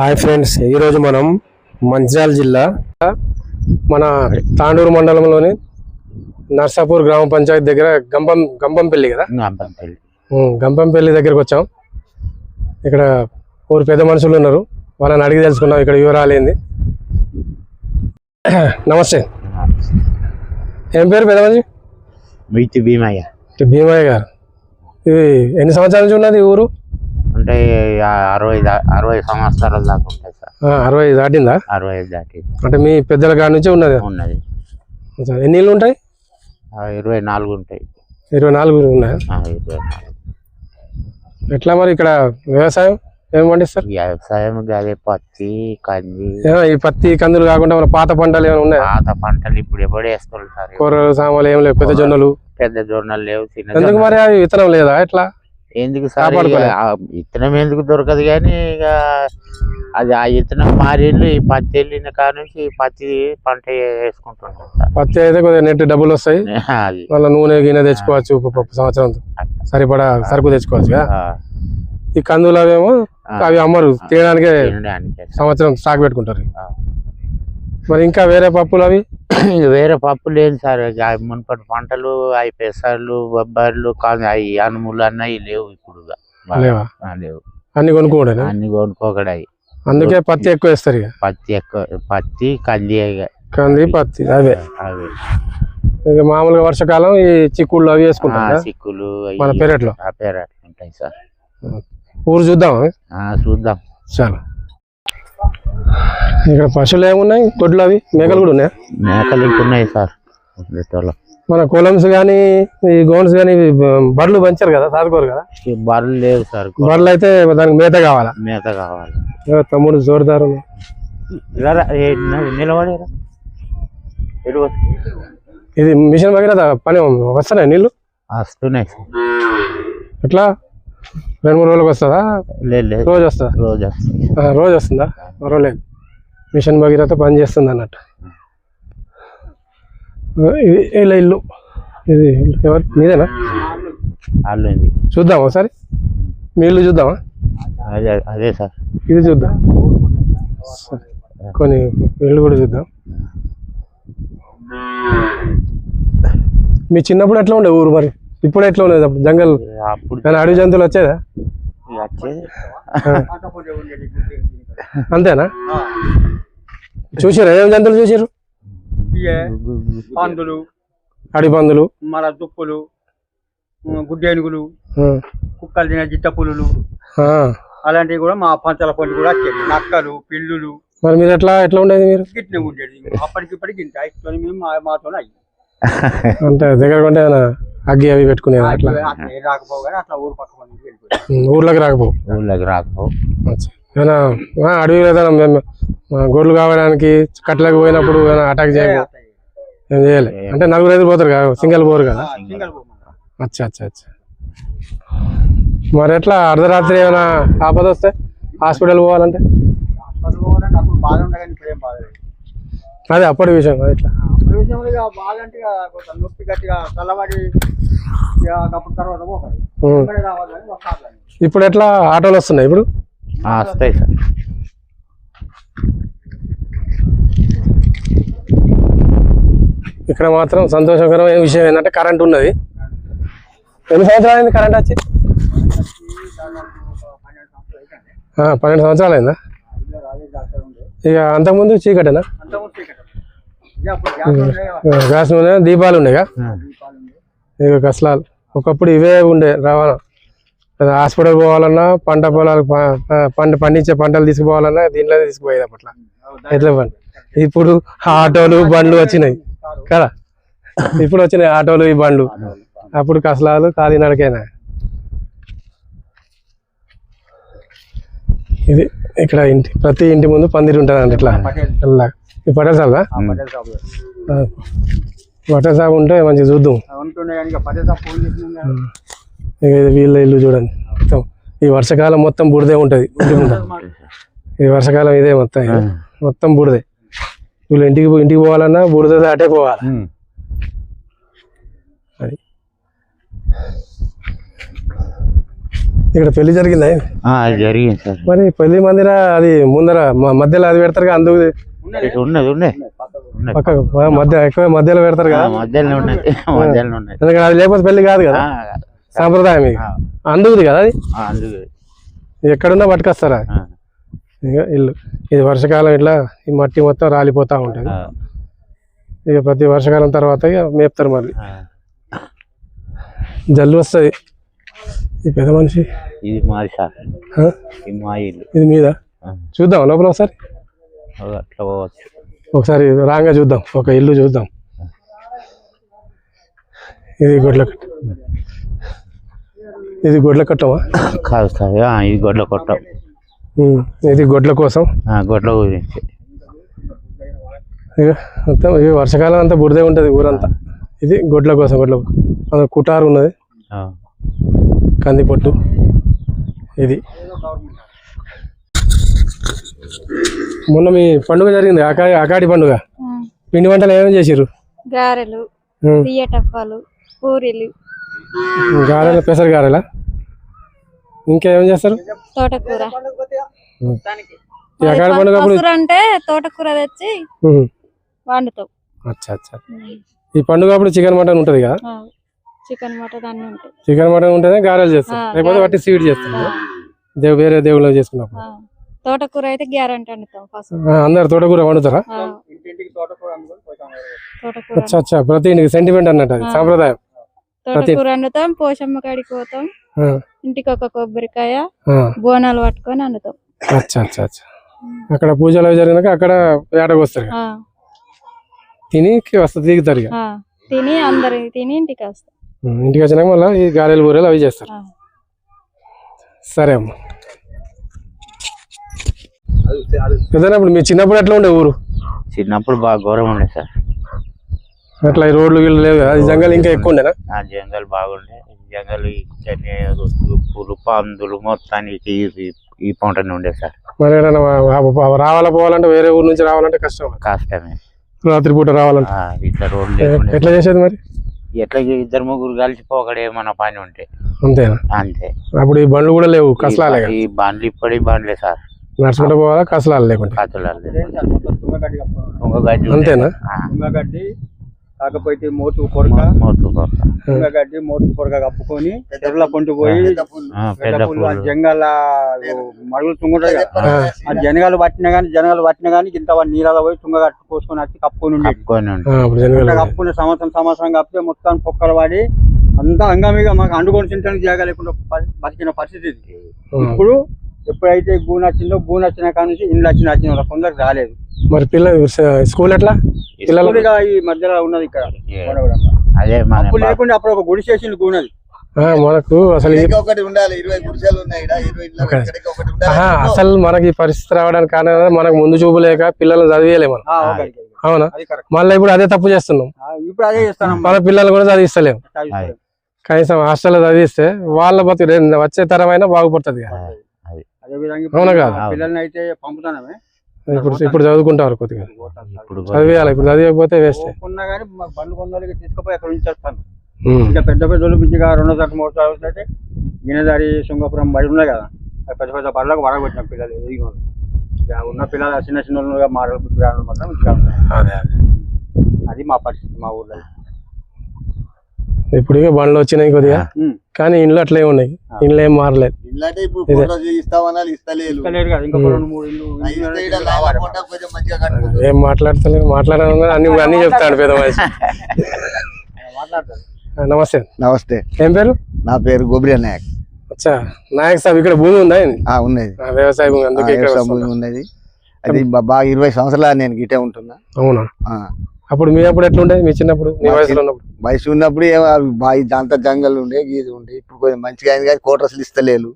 Hi friends ఈరోజు మనం మంచిర్యాల జిల్లా మన తాండూరు మండలంలోని నర్సాపూర్ గ్రామ పంచాయతీ దగ్గర గంపం గంపంపల్లి కదా? గంపంపల్లి. గంపంపల్లి దగ్గరకు వచ్చాం. ఇక్కడ ఊరు పెద్ద మనుషులు ఉన్నారు. వాళ్ళని అడిగి తెలుసుకున్నాం ఇక్కడ వివరాలు ఏంది. నమస్తే. ఏం పేరు పెద్ద మనిషి? భీమయ్య. భీమయ్య గారు. ఇది ఎన్ని సంవత్సరాల నుంచి ఉన్నది ఊరు? అంటే అరవై అరవై సంవత్సరాల దాకా ఉంటాయి సార్. అరవై దాటిందా? అరవై ఐదు దాటి అంటే మీ పెద్దల కాడి నుంచి ఉన్నది? ఉన్నది. ఎన్ని ఇళ్ళు ఉంటాయి? ఇరవై నాలుగు ఉంటాయి. ఇరవై నాలుగు ఉన్నాయా? ఆ ఇరవై నాలుగు. ఎట్లా మరి ఇక్కడ వ్యవసాయం? ఏం పండిస్తారు? వ్యవసాయం అదే పత్తి కంది. ఈ పత్తి కందులు కాకుండా మన పాత పంటలు ఏమైనా ఉన్నాయా? పాత పంటలు ఇప్పుడు ఎప్పుడు వేస్తారు సార్? కూరలు సామాన్లు ఏం లేవు పెద్ద జొన్నలు. పెద్ద జొన్నలు లేవు చిన్న ఎందుకు. మరి అవి విత్తనం లేదా? ఎట్లా? ఎందుకు సార్? విత్తనం ఎందుకు దొరకదు కానీ ఇక అది ఆ విత్తనం మారేళ్ళు ఈ పత్తి వెళ్ళిన కాడ నుంచి పత్తి పంట వేసుకుంటుంటాం సార్. పత్తి అయితే కొద్దిగా నెట్ డబ్బులు వస్తాయి. మళ్ళీ నూనె గిన్నె తెచ్చుకోవచ్చు సంవత్సరం. సరిపడా సరుకు తెచ్చుకోవచ్చు ఈ కందులు అవేమో. అవి అమ్మరు. తినడానికే సంవత్సరం స్టాక్ పెట్టుకుంటారు. మరి ఇంకా వేరే పప్పులు అవి? వేరే పప్పు లేదు సార్ మునుపటి పంటలు అవి పెసర్లు బొబ్బర్లు అవి అనుములు అన్నవి లేవు ఇప్పుడు. లేవా? అన్ని కొనుక్కోండి అన్ని కొనుక్కోకడాయి. అందుకే పత్తి ఎక్కువ వేస్తారు ఇక పత్తి ఎక్కువ పత్తి కంది. కంది పత్తి అవే అవి ఇక మామూలుగా వర్షాకాలం ఈ చిక్కుళ్ళు అవి వేసుకుంటాం అవి మన పెరట్లో? ఆ పెరట్లు ఉంటాయి సార్. ఊరు చూద్దాం ఆ, చూద్దాం. చాలా. ఇక్కడ పశువులు ఏమున్నాయి? గొడ్లు అవి? మేకలు కూడా ఉన్నాయా? మేకలు ఉన్నాయి సార్. మన కొలమ్స్ కానీ ఈ గోన్స్ కానీ బర్రెలు పెంచారు కదా సాదుకోరు కదా? బర్రెలు లేవు సార్. బర్రెలు అయితే దానికి మేత కావాలా? మేత కావాలి. తమ్ముడు జోరుదారు ఇది మిషన్ దగ్గర పని వస్తున్నాయి నీళ్ళు? వస్తున్నాయి ఎట్లా? రెండు మూడు రోజులకు వస్తుందా? లేదు రోజు వస్తుందా? రోజు వస్తుంది. రోజు వస్తుందా? పర్వాలేదు. మిషన్ భగీరథ పని చేస్తుంది అన్నట్టు. ఇది ఇలా ఇల్లు. ఇది ఎవరు? మీదేనా? చూద్దాం ఒకసారి? మీ ఇల్లు చూద్దామా? అదే అదే సార్. ఇది చూద్దాం. సరే. కొన్ని ఇల్లు కూడా చూద్దాం. మీ చిన్నప్పుడు ఎట్లా ఉండే ఊరు మరి? ఇప్పుడు ఎట్లా ఉండేది అప్పుడు జంగల్ అప్పుడు కానీ అడవి జంతువులు వచ్చేదా? అంతేనా? చూసారు ఏం జంతువులు చూసారు ఇయే పందులు అడవి పందులు. మన దుప్పులు గుడ్డేనుగులు కుక్కలు తినే జిట్ట పులులు. ఆ. అలాంటివి కూడా మా పంచల పండు కూడా వచ్చేది నక్కలు పిల్లులు. మరి మీరు ఎట్లా ఎట్లా ఉండేది మీరు? గిట్నే ఉండేది. అప్పటికిప్పటికి ఇంత. మేము మాతో అయ్యి. అంటే దగ్గర ఏమైనా అగ్గి అవి పెట్టుకునేది అట్లా? ఊర్లోకి రాకపో ఊళ్ళోకి రాకపో అచ్చా. ఏమైనా ఆ, అడవిలో ఏదైనా మేము ఆ, గొడ్లు కావడానికి కట్టలకు పోయినప్పుడు ఏమైనా అటాక్ చేయకు? ఏం చేయాలి. అంటే నలుగురు ఐదు పోతారు కదా? సింగల్ పోరు కదా? సింగల్ అచ్చా అచ్చా అచ్చా. మరి ఎట్లా అర్ధరాత్రి ఏమైనా ఆపద వస్తే హాస్పిటల్ పోవాలంటే? లేదు. అదే అప్పటి విషయం ఇట్లా. విషయంలో ఇక బాధ అంటే ఇక కొంచెం నొప్పి గట్టిగా చల్లబడి ఇక అప్పుడు తర్వాత ఉమ్. ఇక్కడే రావాలని ఇప్పుడు ఎట్లా ఆటోలు వస్తున్నాయి ఇప్పుడు? ఆ, వస్తాయి సార్. ఇక్కడ మాత్రం సంతోషకరమైన విషయం ఏంటంటే కరెంట్ ఉన్నది. ఎన్ని సంవత్సరాలు అయింది కరెంట్ వచ్చి? ఆ, పన్నెండు సంవత్సరాలు అయిందా. ఇక అంతకుముందు చీకటేనా? ఇక. గ్యాస్ నూనె దీపాలు ఉండే. ఇక కసలాలు ఒకప్పుడు ఇవే ఉండే రవాణా హాస్పిటల్ పోవాలన్నా పంట పొలాలు పంట పండించే పంటలు తీసుకుపోవాలన్నా దీంట్లో తీసుకుపోయేది అప్పట్లో. ఎట్లా పని? ఇప్పుడు ఆటోలు బండ్లు వచ్చినాయి. కదా? ఇప్పుడు వచ్చినాయి ఆటోలు ఈ బండ్లు. అప్పుడు కసలాలు ఖాళీ నడకైనా? ఇది ఇక్కడ ఇంటి ప్రతి ఇంటి ముందు పందిరి ఉంటుంది ఇట్లా పటేల్. ఇలా ఈ పటేల్ సాబా? ఆ పటేల్ సాబ్ ఉంటే మంచిగా చూద్దాం. వీళ్ళ ఇల్లు చూడండి. మొత్తం ఈ వర్షాకాలం మొత్తం బురదే ఉంటుంది. ఈ వర్షాకాలం ఇదే మొత్తం. మొత్తం బురదే వీళ్ళు ఇంటికి ఇంటికి పోవాలన్నా బురద దాటే పోవాలి. అది. ఇక్కడ పెళ్ళి జరిగిందా? జరిగింది సార్. మరి పెళ్ళి మందిర అది ముందర మధ్యలో అది పెడతారు అందుకు ఉన్నది ఉన్నది మధ్య ఎక్కువ మధ్యలో పెడతారు కదా? మధ్యలో ఉన్నది మధ్యలో ఉన్నది. ఎందుకంటే అది లేకపోతే పెళ్ళి కాదు కదా? సాంప్రదాయం అందుకుది కదా అది? ఎక్కడున్నా పట్టుకొస్తారా? ఇక ఇల్లు. ఇది వర్షకాలం ఇట్లా ఈ మట్టి మొత్తం రాలిపోతా ఉంటుంది. ఇక ప్రతి వర్షకాలం తర్వాత ఇక మేపుతారు మళ్ళీ. జల్లు వస్తుంది. ఈ పెద్ద మనిషి. ఇది మాది సార్. ఆ? ఇది మీద? చూద్దాం లోపల ఒకసారి? అట్లా పోవచ్చు. ఒకసారి రాంగా చూద్దాం ఒక ఇల్లు చూద్దాం. ఇది గొడ్ల కట్ట. ఇది గొడ్ల కట్టమా? కాదు ఆ, ఇది గొడ్ల కొట్టం. ఇది గొడ్ల కోసం? ఆ, గొడ్ల గురించి మొత్తం ఇది వర్షకాలం అంతా బురదే ఉంటుంది ఊరంతా. ఇది గొడ్ల కోసం గొడ్ల అందులో కుటారు ఉన్నది. కందిపొట్టు ఇది. మొన్న మీ పండుగ జరిగింది అకాడి అకాడి పండుగ. పిండి వంటలు ఏమేమి చేసిర్రు? గారెలు ఉమ్, తీయటప్పాలు పూరీలు. గారెలు పెసర గారెలా? ఇంకా చేస్తారు? తోటకూర. అకాడి పండుగ అంటే తోటకూర తెచ్చి వండుతాం. అచ్చా అచ్చా. ఈ పండుగ అప్పుడు చికెన్ మటన్ ఉంటుంది కదా? చికెన్ మటన్ అన్ని ఉంటాయి. చికెన్ మటన్ ఉంటేనే గారెలు చేస్తారు. ఆ, లేకపోతే గారెలు. వాటి స్వీట్ దేవు వేరే దేవుళ్ళు చేసుకున్నప్పుడు. తోటకూర అయితే గ్యారంటీ వండుతాం ఆ, అందరు తోటకూర వండుతారా? అచ్చా అచ్చా. ప్రతి ఇంటికి సెంటిమెంట్ అన్నట్టు అది ఆ. సాంప్రదాయం. తోటకూర వండుతాం పోషమ్మ కాడికి పోతాం ఇంటికి ఒక కొబ్బరికాయ బోనాలు పట్టుకొని వండుతాం. అచ్చా అచ్చా అచ్చా. అక్కడ పూజలు అవి జరిగినాక అక్కడ వేటకు వస్తారు తిని వస్తారు దిగుతారు. తిని అందరు తిని ఇంటికి వస్తాం ఉమ్, ఇంటికి వచ్చినాక మళ్ళీ ఈ గారెలు బూరెలు అవి చేస్తారు. సరే అమ్మ. ఏదైనా ఇప్పుడు మీ చిన్నప్పుడు ఎట్లా ఉండే ఊరు? చిన్నప్పుడు బాగా ఘోరం ఉండే సార్. అట్లా ఈ రోడ్లు వీళ్ళు లేవు కదా జంగల్ ఇంకా ఎక్కువ ఉండేనా? ఆ జంగల్ బాగుండే. జంగల్ పులు పందులు మొత్తానికి ఈ- పంటనే ఉండే సార్. మరి రావాలా పోవాలంటే వేరే ఊరు నుంచి రావాలంటే కష్టం కష్టమే. రాత్రి పూట రావాలంటే ఇట్లా రోడ్లు ఎట్లా చేసేది మరి? ఎట్లా ఇద్దరు ముగ్గురు కలిసి పోకడే మన పని ఉంటే. అంతేనా? అంతే. అప్పుడు ఈ బండ్లు కూడా లేవు బ- ఈ బండ్లు ఇప్పటి బండ్లే సార్. నడుచుకుంటూ పోవాలా కసలాలు. తుంగగడ్డి అంతేనా? తుంగగడ్డి కాకపోతే మోతు కొరక. తుంగగడ్డి మోతు కొరక కప్పుకొని చెరువుల పొంటి పోయి జంగల మడుగులు తుంగుంటాయి కదా. ఆ, జనగాలు పట్టినా గానీ జనగాలు పట్టినా గానీ ఇంత నీళ్ళలో పోయి తుంగ కట్టు పోసుకొని వచ్చి కప్పుకొని కప్పుకునే సంవత్సరం సంవత్సరం కప్పితే మొత్తం పొక్కలు పడి అంతా అంగమిగా మాకు అండుకొని తినడానికి జాగా లేకుండా బతికిన పరిస్థితి. ఇప్పుడు ఎప్పుడైతే గూన వచ్చిందో గూన వచ్చిన కాడ నుంచి ఇండ్లు వచ్చిన వచ్చిన వాళ్ళ కొందరికి రాలేదు. మరి పిల్లలు స్కూల్ ఎట్లా? పిల్లలు ఈ మధ్యలో ఉన్నది ఇక్కడ. అదే అప్పుడు లేకుండా అప్పుడు ఒక గుడి చేసింది గూనది ఆ, మనకు అసలు ఒకటి ఉండాలి ఇరవై గుడిసెలు ఉన్నాయి అసలు మనకి ఈ పరిస్థితి రావడానికి కారణం మనకు ముందు చూపు లేక పిల్లలు చదివేయలేము. అవునా? అది కరెక్ట్ మళ్ళీ ఇప్పుడు అదే తప్పు చేస్తున్నాం. ఇప్పుడు అదే చేస్తాను మన. పిల్లలు కూడా చదివిస్తలేము. కనీసం హాస్టల్లో చదివిస్తే వాళ్ళ బతు రే- వచ్చే తరమైనా బాగుపడుతుంది అవునా ఇప్పుడు కాదు? పిల్లల్ని అయితే పంపుతానమే. ఇప్పుడు ఇప్పుడు చదువుకుంటారు కొద్దిగా. ఇప్పుడు చదివేయాలి ఇప్పుడు చదివకపోతే వేస్ట్ కానీ బండ్లు కొందరికి తీసుకుపోయి అక్కడ ఉంచేస్తాను ఇంకా పెద్ద పెద్ద మంచిగా రెండో తట్టు మూడు సార్లు అయితే గిన్నెదారి శృంగపురం బడి ఉన్నాయి కదా. పెద్ద పెద్ద బళ్ళకు వడగొట్టిన పిల్లలు ఉన్న పిల్లలు చిన్న చిన్న రావడం మాత్రం ఇంకా ఉన్నాయి. అదే మా పరిస్థితి మా ఊర్లో. ఇప్పుడు ఇక బండ్లు వచ్చినాయి కొద్దిగా. కానీ ఇండ్లు అట్లే ఉన్నాయి. ఇండ్లు ఏం మారలేదు. ఏం మాట్లాడతలేదు మాట్లాడాలన్నా అన్ని అన్ని చెప్తాడు పెద్ద మనిషి. నమస్తే. నమస్తే. ఏం పేరు? నా పేరు గోబ్రియా నాయక్. అచ్చా. నాయక్ సాబ్ ఇక్కడ భూమి ఉందా ఉన్నది. వ్యవసాయ భూమి అందుకే. భూమి ఉన్నది. అది బాగా ఇరవై సంవత్సరాలు నేను గిటే ఉంటున్నా. అవునా? ఆ. అప్పుడు మీ అప్పుడు ఎట్లుండే? మీ చిన్నప్పుడు మీ వయసులో ఉన్నప్పుడు? వయసు ఉన్నప్పుడు అంత జంగల్ ఉండే గీది ఉండే. ఇప్పుడు కొంచెం మంచిగా అయింది కానీ కోటర్స్లు ఇస్తలేరు.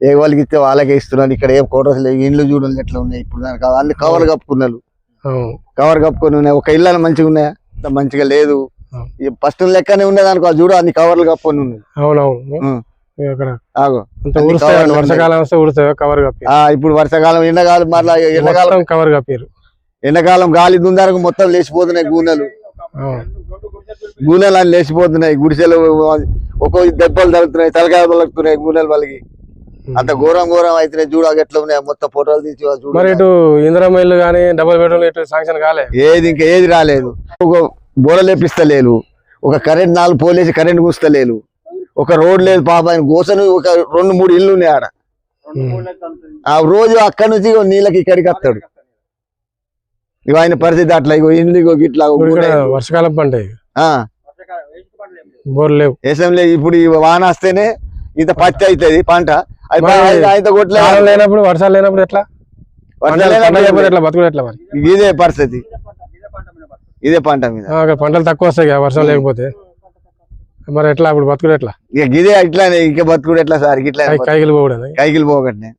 ఏ వాళ్ళకి ఇస్తే వాళ్ళకే ఇస్తున్నారు. ఇక్కడ ఏం కోటర్స్ లేవు. ఇండ్లు చూడండి ఎట్లా ఉన్నాయి. ఇప్పుడు దానికి అన్ని కవర్ కప్పుకున్నారు. కవర్ కప్పుకొని ఉన్నాయి. ఒక ఇల్లు మంచిగా ఉన్నాయా? అంత మంచిగా లేదు. ఫస్ట్ లెక్కనే ఉండేది అనుకో చూడు అన్ని కవర్లు కప్పుకొని ఉన్నాయి. అవునవును. ఇప్పుడు వర్షాకాలం ఎండాకాలం మళ్ళా ఎండాకాలం కవర్ కప్పారు. ఎండాకాలం గాలి దుందారకు మొత్తం లేచిపోతున్నాయి గూనెలు. గూనెలు అని లేచిపోతున్నాయి గుడిసెలు ఒక్కో దెబ్బలు తగులుతున్నాయి తలకాయ తగులుతున్నాయి గూనెలు వాళ్ళకి. అంత ఘోరం ఘోరం అయితే చూడు అవి ఎట్లా ఉన్నాయి మొత్తం ఫోటోలు తీసి మరి ఇటు కానీ డబుల్ బెడ్రూమ్ ఇటు శాంక్షన్ కాలే? ఏది ఇంకా ఏది రాలేదు. ఒక బోర లేపిస్తలేరు ఒక కరెంట్ నాలుగు పోలేసి కరెంట్ కూస్తలేరు. ఒక రోడ్ లేదు పాప ఆయన గోసను ఒక రెండు మూడు ఇల్లు ఉన్నాయి ఆడ. ఆ రోజు అక్కడి నుంచి నీళ్ళకి ఇక్కడికి వస్తాడు. ఇగో ఆయన పరిస్థితి అట్లా ఇగో ఇగో ఇట్లా వర్షాకాలం పంట ఏం లేవు. లేవు అసెంబ్లీ ఇప్పుడు వాన వస్తేనే ఇంత పత్తి అవుతుంది పంట. లేనప్పుడు వర్షాలు లేనప్పుడు ఎట్లా? ఇదే పరిస్థితి. ఇదే పంట మీద. పంటలు తక్కువ వస్తాయి వర్షం లేకపోతే. మరి ఎట్లా అప్పుడు బతుకుడు ఎట్లా? ఇక గిదే ఇట్లానే ఇక బతుకుడు ఎట్లా సార్ ఇట్లా కైకిలు పోవడం కైకిలు ఊరకాయ.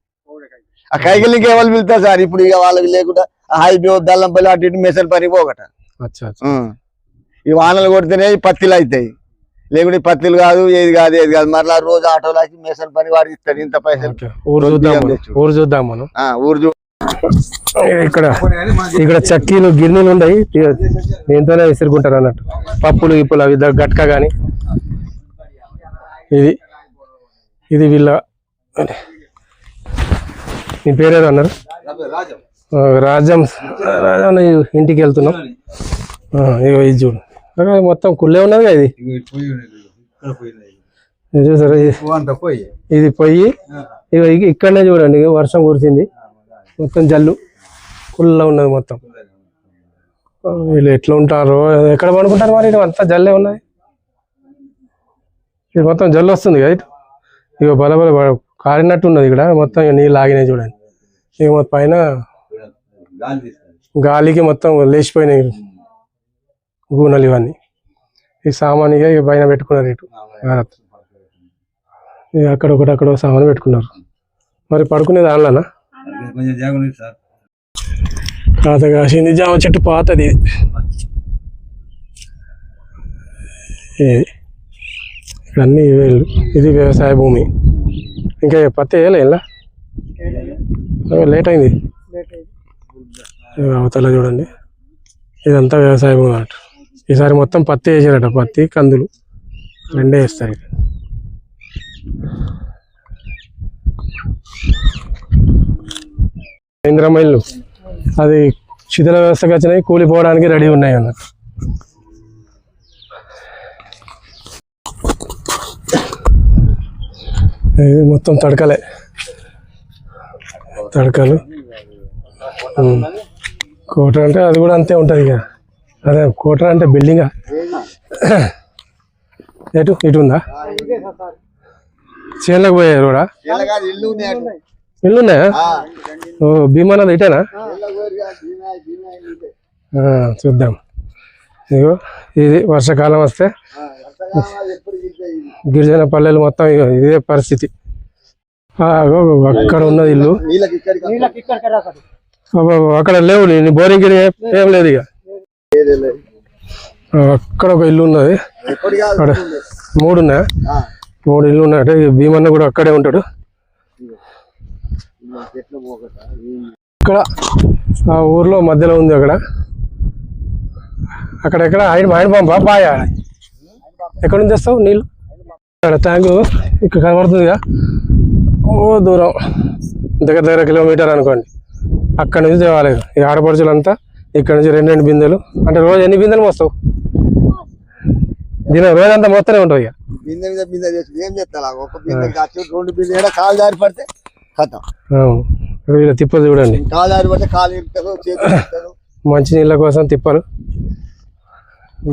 ఆ కైకిలు ఇంకెవరు పిలుస్తారు సార్? ఇప్పుడు ఇక వాళ్ళకి లేకుండా హైబీ దల్లంపల్లి అటు ఇటు మెసల్ పని పోగట. అచ్చా అచ్చా. ఉం. ఈ వానలు కొడితేనే పత్తిలు అవుతాయి లేకుంటే ఈ పత్తిలు కాదు ఏది కాదు ఏది కాదు. మరలా రోజు ఆటోలో వచ్చి మెసల్ పని వాడికి ఇస్తాడు ఇంత పైసలు. ఊరు చూద్దాం. ఊరు చూద్దాం మనం. ఆ, ఊరు చూ- ఇక్కడ ఇక్కడ చక్కీలు గిన్నెలు ఉన్నాయి. దీంతోనే విసురుకుంటారు అన్నట్టు. పప్పులు ఇప్పులు అవి గట్క గాని. ఇది ఇది వీళ్ళ మీ పేరేదో అన్నారు? రాజం రాజం ఇంటికి వెళ్తున్నాం. ఆ, ఇగో ఇది చూడు. మొత్తం కుళ్ళే ఉన్నది ఇది. చూసారా? ఇది పొయ్యి. ఇగో ఇక- ఇక్కడనే చూడండి వర్షం కురిసింది. మొత్తం జల్లు. కుళ్ళ ఉన్నది మొత్తం. వీళ్ళు ఎట్లా ఉంటారో ఎక్కడ పడుకుంటారు మరి? అంతా జల్లే ఉన్నాయి ఇది మొత్తం జల్లు వస్తుంది కదా ఇటు. ఇక బల బల బల కారినట్టు ఉన్నది ఇక్కడ. మొత్తం ఇక నీళ్ళు ఆగినాయి చూడండి. ఇక మొత్తం పైన గాలికి మొత్తం లేచిపోయినాయి. గూనెలు ఇవన్నీ. ఈ సామాన్గా ఇక పైన పెట్టుకున్నారు ఇటు భారత్. ఇక అక్కడ ఒకటి అక్కడ ఒక సామాన్ పెట్టుకున్నారు. మరి పడుకునేది దానిలోనా కొంచెం జాగ్రత్త సార్. పాత కాసింది జామ చెట్టు పాతది. ఇది. ఇక్కడ అన్ని ఇల్లు. ఇది వ్యవసాయ భూమి. ఇంకా పత్తి వేయలే లేట్ అయింది. అవతల చూడండి. ఇదంతా వ్యవసాయం అన్నట్టు. ఈసారి మొత్తం పత్తి వేసారట పత్తి కందులు. రెండే వేస్తారు ఇక్కడ ఇందిరమ్మ అది శిథిల వ్యవస్థకు వచ్చినాయి కూలిపోవడానికి రెడీ ఉన్నాయి అన్నట్టు. ఇది మొత్తం తడకలే. తడకలు. కోట అంటే అది కూడా అంతే ఉంటుంది ఇక. అదే కోట అంటే బిల్డింగ్. ఎటు? ఇటు ఉందా? చేనులకు పోయే రోడా? ఇలా కాదు, ఇల్లు ఉన్నాయి అటు. ఇల్లు ఉన్నాయా ఆ, ఓ భీమానది ఇటేనా? చూద్దాం. ఇగో ఇది వర్షాకాలం వస్తే. గిరిజన పల్లెలు మొత్తం ఇగో ఇదే పరిస్థితి. అక్కడ ఉన్నది ఇల్లు. అక్కడ లేవు నేను బోరింగ్ గిరి ఏం లేదు ఇక. అక్కడ ఒక ఇల్లు ఉన్నది. అక్కడ మూడు ఉన్నాయా? మూడు ఇల్లు ఉన్నాయట భీమన్న కూడా అక్కడే ఉంటాడు. ఇక్కడ ఆ ఊర్లో మధ్యలో ఉంది అక్కడ. అక్కడ ఎక్కడ? ఆయన ఆయన పంప బాయా ఎక్కడ నుంచి తెస్తావు? నీళ్ళు. అక్కడ ట్యాంకు ఇక్కడ కనబడుతుందిగా ఓ దూరం. దగ్గర దగ్గర కిలోమీటర్ అనుకోండి. అక్కడ నుంచి తేవాలి. ఈ ఆడపడుచులంతా ఇక్కడ నుంచి రెండు రెండు బిందెలు. అంటే రోజు ఎన్ని బిందెలు మోస్తావు? దీని రోజంతా మోస్తూనే ఉంటావు ఇక. బిందె మీద బిందె తెచ్చి ఏం చేస్తా ఒక బిందె కాచు రెండు బిందె ఏడ కాలు జారి పడితే కథం. అవును. వీళ్ళ తిప్పలు చూడండి. కాలు పడితే ఇరుతారు మంచి నీళ్ళ కోసం తిప్పలు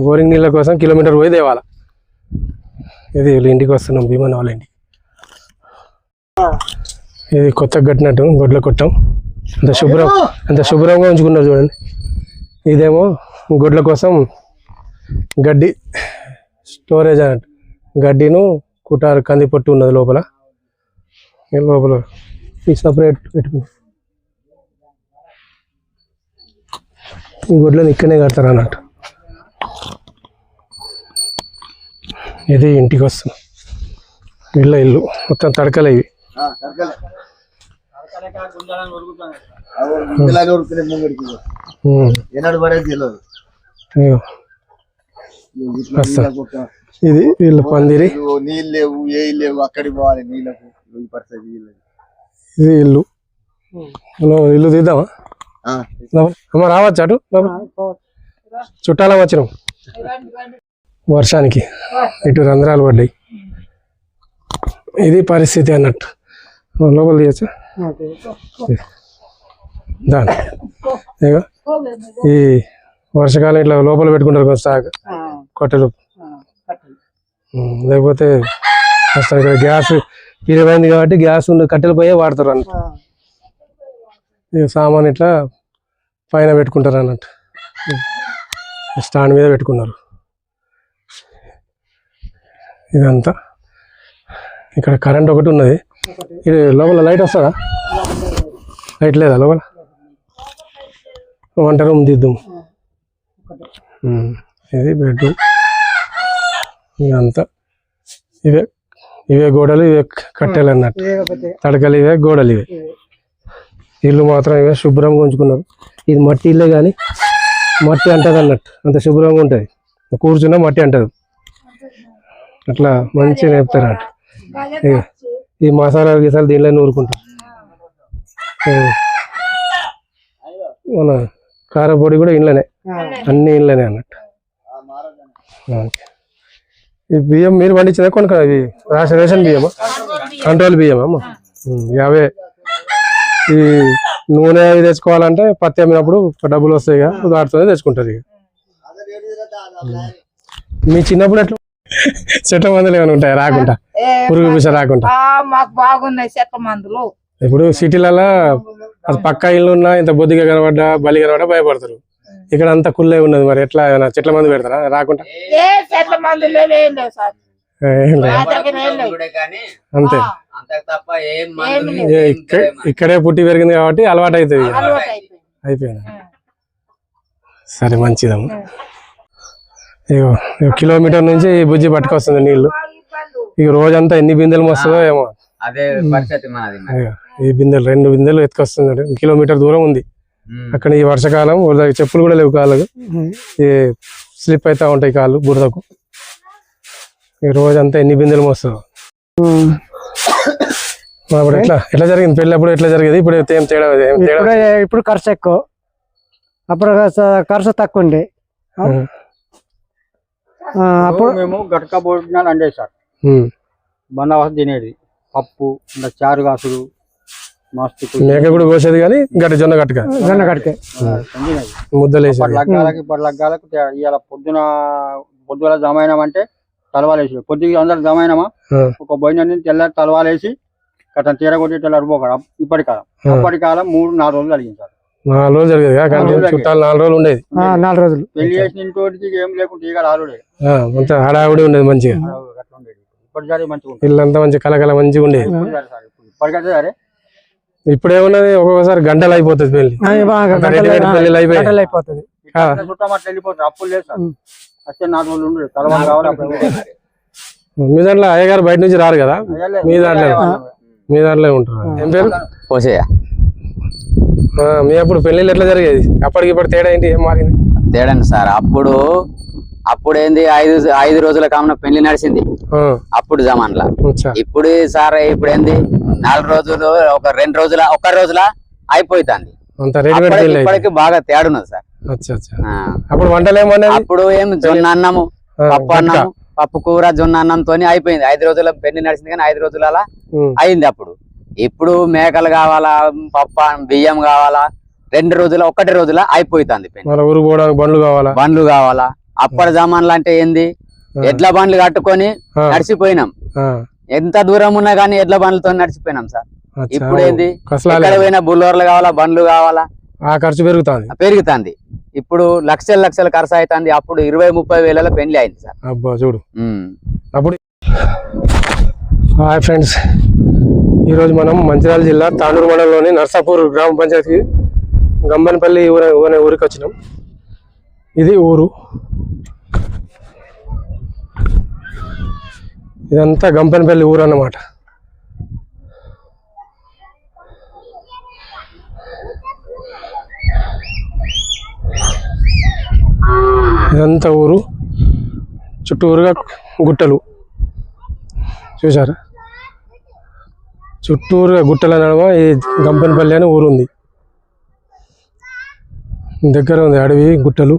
బోరింగ్ నీళ్ళ కోసం కిలోమీటర్ పోయి తేవాల? ఇది వీళ్ళ ఇంటికి వస్తున్నాం భీమన్ వాళ్ళ ఇంటికి. ఇది కొత్తగా కట్టినట్టు గొడ్ల కొట్టం. అంత శుభ్రం అంత శుభ్రంగా ఉంచుకున్నారు చూడండి. ఇదేమో గొడ్ల కోసం గడ్డి స్టోరేజ్ అన్నట్టు. గడ్డిను కుటారు కంది పొట్టు ఉన్నది లోపల. లోపల ఈ సపరేట్ పెట్టుకున్నాం ఈ గుడ్లను ఇక్కడనే కడతారు అన్నట్టు. ఇది ఇంటికి వస్తుంది ఇళ్ళ ఇల్లు. మొత్తం తడకలే ఇవి. ముంగడికి ఏనాడు పడేది తెలియదు ఇది వీళ్ళ పందిరి. నీళ్ళు లేవు ఏ లేవు అక్కడికి పోవాలి నీళ్ళకు ఈ పరిస్థితి ఇది ఇల్లు. ఇల్లు తీద్దామా? అమ్మ రావచ్చు అటు? చుట్టాల వచ్చినాం. వర్షానికి ఇటు రంధ్రాలు పడ్డాయి. ఇది పరిస్థితి అన్నట్టు. లోపల తీయచ్చా? దాని. ఈ వర్షాకాలం ఇట్లా లోపల పెట్టుకుంటారు కొంచెం సాగు కొట్టలు లేకపోతే ఇక్కడ గ్యాస్ ఇరవైంది కాబట్టి గ్యాస్ ఉన్న కట్టెలు పోయే వాడతారు అన్నట్టు. ఇక సామాన్ ఇట్లా పైన పెట్టుకుంటారు అన్నట్టు. స్టాండ్ మీద పెట్టుకున్నారు. ఇదంతా. ఇక్కడ కరెంట్ ఒకటి ఉన్నది. ఇది లోపల లైట్ వస్తుందా లైట్ లేదా లోపల? వంట రూమ్ దిద్దాం ఇది బెడ్రూమ్. ఇదంతా ఇవే ఇవే గోడలు ఇవే కట్టెలు అన్నట్టు. తడకలు ఇవే గోడలు ఇవే. ఇల్లు మాత్రం ఇవే శుభ్రంగా ఉంచుకున్నారు. ఇది మట్టి ఇల్లే కానీ మట్టి అంటది అన్నట్టు. అంత శుభ్రంగా ఉంటుంది. కూర్చున్నా మట్టి అంటది. అట్లా మంచిగా నేర్పుతారు అన్నట్టు ఇగో, ఈ మసాలా గీసాలు దీనిలో నూరుకుంటారు. ఇగో, మన కారపొడి కూడా ఇంట్లోనే అన్ని ఇంట్లోనే అన్నట్టు. ఈ బియ్యం మీరు పండించిన కొనుక ఇవి రేషన్ రేషన్ బియ్యమా? కంట్రోల్ బియ్యం అమ్మ. అవే. ఈ నూనె అవి తెచ్చుకోవాలంటే పత్తి అమ్మినప్పుడు డబ్బులు వస్తాయి కదా వాటితోనే తెచ్చుకుంటారు ఇక. మీ చిన్నప్పుడు ఎట్లా చెట్ల మందులు ఏమైనా ఉంటాయి? రాకుండా. పురుగు పిస రాకుండా. ఆ, మాకు బాగున్నాయి చెట్ల మందులు. ఇప్పుడు సిటీలలో అది పక్క ఇల్లు ఉన్నా ఇంత బొద్దిగా కనబడ్డా బలి కనబడ్డా భయపడతారు. ఇక్కడ అంతా కుల్లే ఉన్నది మరి. ఎట్లా ఏమైనా చెట్ల మందు పెడతారా? రాకుండా? అంతే. ఇక్కడ ఇక్కడే పుట్టి పెరిగింది కాబట్టి అలవాటు అవుతుంది. అలవాటు అయిపోయింది. సరే మంచిదమ్మ. ఇగో కిలోమీటర్ నుంచి ఈ బుజ్జి పట్టుకొస్తుంది నీళ్ళు ఇక రోజంతా ఎన్ని బిందెలు మస్తుందో ఏమో. అదే ఈ బిందెలు రెండు బిందెలు ఎత్తుకొస్తుంది కిలోమీటర్ దూరం ఉంది. అక్కడ ఈ వర్షాకాలం చెప్పులు కూడా లేవు కాళ్ళకు. ఈ స్లిప్ అవుతా ఉంటాయి కాళ్ళు బురదకు. ఈ రోజంతా ఎన్ని బిందెలు అప్పుడు ఎట్లా ఎట్లా జరిగింది? పెళ్ళి అప్పుడు ఎట్లా జరిగేది? ఇప్పుడు ఏం తేడా ఇప్పుడు ఖర్చు ఎక్కువ. అప్పుడు ఖర్చు- తక్కువ ఉండే. అప్పుడు మేము గట్క భోజనాలు అండే సార్. బందోబస్తు తినేది. పప్పు ఇంకా చారు కాసులు మస్తు మేక కూడా కోసేది కానీ గట్టి జొన్న గట్టుగా జొన్న ముద్దలేసేది ఇప్పటి లగ్గాలకి ఇప్పటి లగ్గాలకు ఇవాళ పొద్దున పొద్దున జమ అయినామంటే తలవాలేసి పొద్దుకి అందరు జమ అయినామా ఆ. ఒక భోజనం తెల్లారి తలవాలేసి కథ తీర కొట్టి తెల్లారి పోకడం ఇప్పటి కాలం. అప్పటి కాలం మూడు నాలుగు రోజులు సార్. నాలుగు రోజులు జరిగేది రోజులు చుట్టాలు నాలుగు రోజులు ఉండేది. ఆ, నాలుగు రోజులు. పెళ్ళి చేసిన ఏం లేకుండా హడావిడి ఉండేది మంచిగా. ఇల్లంతా మంచి కలకల మంచిగా ఉండేది. ఇప్పుడు ఏమున్నది ఒక్కొక్కసారి గంటలు అయిపోతుంది పెళ్ళి. గంటలు అయిపోతుంది. మీ దాంట్లో అయ్యగారు బయట నుంచి రారు కదా. మీ దాంట్లో. మీ దాంట్లో ఉంటారు. ఏం పేరు? పోసేయ మీ అప్పుడు పెళ్ళిళ్ళు ఎట్లా జరిగేది? అప్పటికి ఇప్పుడు తేడా ఏంటి? ఏం మారింది? తేడండి సార్. అప్పుడు అప్పుడు ఏంది ఐదు ఐదు రోజుల కామన పెళ్ళి నడిచింది. అప్పుడు జమాన్లా. ఇప్పుడు సార్ ఇప్పుడు ఏంది నాలుగు రోజులు ఒక రెండు రోజుల ఒక రోజుల అయిపోతుంది ఇప్పటికి బాగా తేడున్నది సార్. అప్పుడు వంటలు ఏమనేది అప్పుడు ఏం? జొన్న అన్నము పప్పు. అన్నము పప్పు కూర జొన్న అన్నంతో అయిపోయింది. ఐదు రోజుల పెళ్ళి నడిచింది కానీ ఐదు రోజుల అయింది అప్పుడు. ఇప్పుడు మేకలు కావాలా పప్పు బియ్యం కావాలా రెండు రోజుల ఒకటి రోజుల అయిపోతుంది ఊరు పోవడానికి బండ్లు కావాలా? బండ్లు కావాలా? అప్పటి జమాన్లు అంటే ఏంది? ఎడ్ల బండ్లు కట్టుకొని నడిచిపోయినాం. ఎంత దూరం ఉన్నా కానీ ఎడ్ల బండ్లతో నడిచిపోయినాం సార్. ఇప్పుడు ఏంది. ఎక్కడ పోయినా బుల్లోర్లు కావాలా బండ్లు కావాలా? ఆ ఖర్చు పెరుగుతుంది. పెరుగుతుంది. ఇప్పుడు లక్షల లక్షల ఖర్చు అవుతుంది అప్పుడు ఇరవై ముప్పై వేలలో పెళ్ళి అయింది సార్. అబ్బా చూడు. అప్పుడు హాయ్ ఫ్రెండ్స్. ఈరోజు మనం మంచిర్యాల జిల్లా తాండూరు మండలంలోని నర్సాపూర్ గ్రామ పంచాయతీ గంబన్పల్లి ఊరు అనే ఊరికి వచ్చినాం. ఇది ఊరు. ఇదంతా గంపెనపల్లి ఊరు అన్నమాట. ఇదంతా ఊరు. చుట్టూరుగా గుట్టలు. చూసారా చుట్టూరు గుట్టల నడవ ఈ గంపనపల్లి అని ఊరుంది. దగ్గర ఉంది అడవి గుట్టలు.